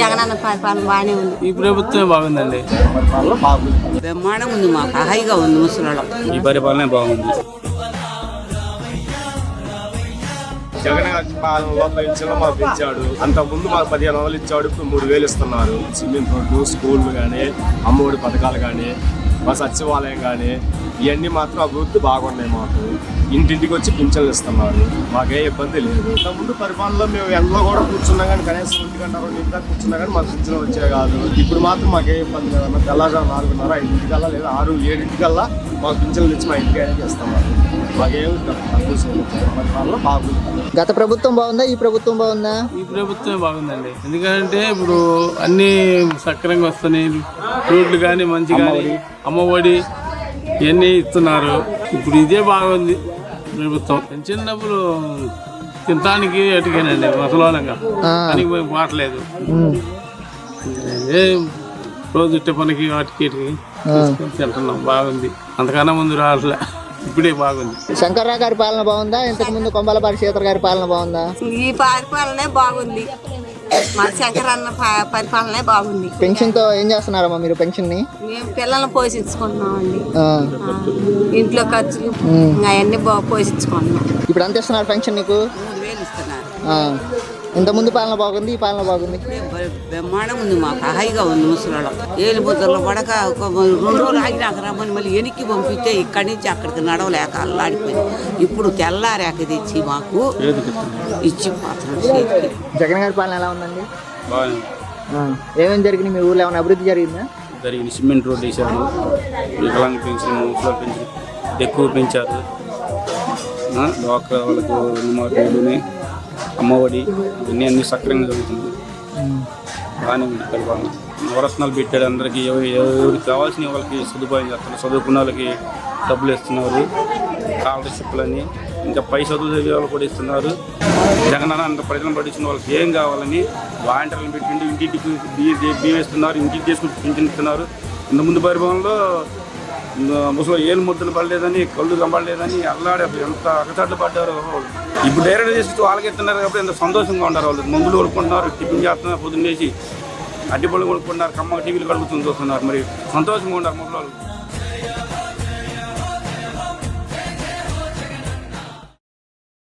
జగనన్న పరిపాలన బాగానే ఉంది. ఈ ప్రభుత్వమే బాగుందండి. బ్రహ్మాండం ఉంది మాకు. హైగా ఉంది ముసలిలో ఈ పరిపాలనే బాగుంది. జగన్ పాలనలో పెన్షన్లు మాకు పెంచాడు అంత ముందు మాకు పదిహేను వందలు ఇచ్చాడు ఇప్పుడు మూడు వేలు ఇస్తున్నారు. సిమెంట్ రోడ్లు స్కూళ్ళు కానీ అమ్మఒడి పథకాలు కానీ. మా సచివాలయం కానీ ఇవన్నీ మాత్రం అభివృద్ధి బాగున్నాయి మాకు. ఇంటింటికి వచ్చి పింఛన్లు ఇస్తున్నారు. మాకే ఇబ్బంది లేదు. ముందు పరిపాలనలో మేము ఎండలో కూడా కూర్చున్నా కానీ కనీసం ఒంటి గంట రెండు ఇంటికి కూర్చున్నా కానీ మాకు పింఛన్లు వచ్చే కాదు. ఇప్పుడు మాత్రం మాకే ఇబ్బంది లేదన్న తెల్లవారు నాలుగున్నర ఐదింటికల్లా లేదా ఆరు ఏడింటికల్లా మాకు పింఛన్లు ఇచ్చి మా ఇంటికి అనేది ఇస్తున్నారు. పరిపాలన బాగుంది. గత ప్రభుత్వం బాగుందా? ఈ ప్రభుత్వం బాగుందా? ఈ ప్రభుత్వమే బాగుందండి. ఎందుకంటే ఇప్పుడు అన్నీ సక్రంగా వస్తున్నాయి. రోడ్లు కానీ మంచి కానీ అమ్మఒడి ఇవన్నీ ఇస్తున్నారు. ఇప్పుడు ఇదే బాగుంది ప్రభుత్వం. చిన్నప్పుడు తినడానికి ఎటుకేనండి ముసలోళంగా పనికి పోయి పోవట్లేదు. ఏ రోజు టిఫన్కి వాటికి తింటున్నాం. బాగుంది. అంతకన్నా ముందు రావట్లే. ఇప్పుడే బాగుంది. శంకర్రావు గారి పాలన బాగుందా? ఇంతకు ముందు కొంబలపాటి సీతర్ గారి పాలన బాగుందా? ఈ పరిపాలనే బాగుంది. మా శంకరన్న పరిపాలనే బాగుంది. పెన్షన్తో ఏం చేస్తున్నారమ్మా మీరు పెన్షన్ని మేము పిల్లల్ని పోషించుకుంటున్నామండి. ఇంట్లో ఖర్చులు అవన్నీ పోషించుకుంటున్నాం. ఇప్పుడు ఎంత ఇస్తున్నారు పెన్షన్ నీకు? మూడు వేలు ఇస్తున్నారు. ఇంత ముందు పాలన బాగుంది ఈ పాలన బాగుంది. బ్ర- బ్రహ్మాండం ఉంది మాకు హైగా ఉంది ముసలిలో ఏలు ముద్రలో పడక ఒక రెండు రోజులు ఆగినాక రమ్మని మళ్ళీ వెనక్కి పంపిస్తే ఇక్కడి నుంచి అక్కడికి నడవలేక అల్లాడిపోయింది. ఇప్పుడు తెల్లారాక తెచ్చి మాకు ఇచ్చి చేతికి. జగన్ గారి పాలన ఎలా ఉందండి? ఏమేమి జరిగింది మీ ఊర్లో ఏమైనా అభివృద్ధి జరిగిందా? జరిగింది సిమెంట్ రోడ్ వేశారు వికలాంగ పెన్షన్ ముసలి పెన్షన్ ఎక్కువ పెంచారు. డ్వాక్రా వాళ్ళకు అమ్మఒడి ఇవన్నీ అన్ని సక్రమంగా జరుగుతుంది. బాగానే ఉంది పరిపాలన నవరత్నాలు పెట్టాడు అందరికీ. ఎవరు ఎవరికి కావాల్సిన వాళ్ళకి సదుపాయం చేస్తున్నారు. చదువుకున్న వాళ్ళకి డబ్బులు ఇస్తున్నారు. స్కాలర్షిప్లని ఇంకా పై చదువు చదివే వాళ్ళు కూడా ఇస్తున్నారు. జగనన్న అంత ప్రజలను పట్టించిన వాళ్ళకి ఏం కావాలని వాలంటీర్లను పెట్టిండి. ఇంటికి బీ బియ్యం ఇస్తున్నారు ఇంటికి తీసుకుని పింఛన్ ఇస్తున్నారు. ఇంత ముందు పరిభవంలో ముసలి ఏలు ముద్దలు పడలేదని కళ్ళు కనబడలేదని అల్లాడే ఎంత అగచాట్లు పడ్డారు. వాళ్ళు. ఇప్పుడు డైరెక్ట్ చేసి వాళ్ళకి ఇస్తున్నారు కాబట్టి ఎంత సంతోషంగా ఉన్నారు వాళ్ళు. మందులు కొనుక్కుంటున్నారు టిఫిన్ చేస్తున్నారు పొద్దున్న లేచి అడ్డిపళ్ళు కొనుక్కుంటున్నారు కమ్మ టీవీలు కడుగుతుంది చూస్తున్నారు. మరి సంతోషంగా ఉన్నారు ముసలి వాళ్ళు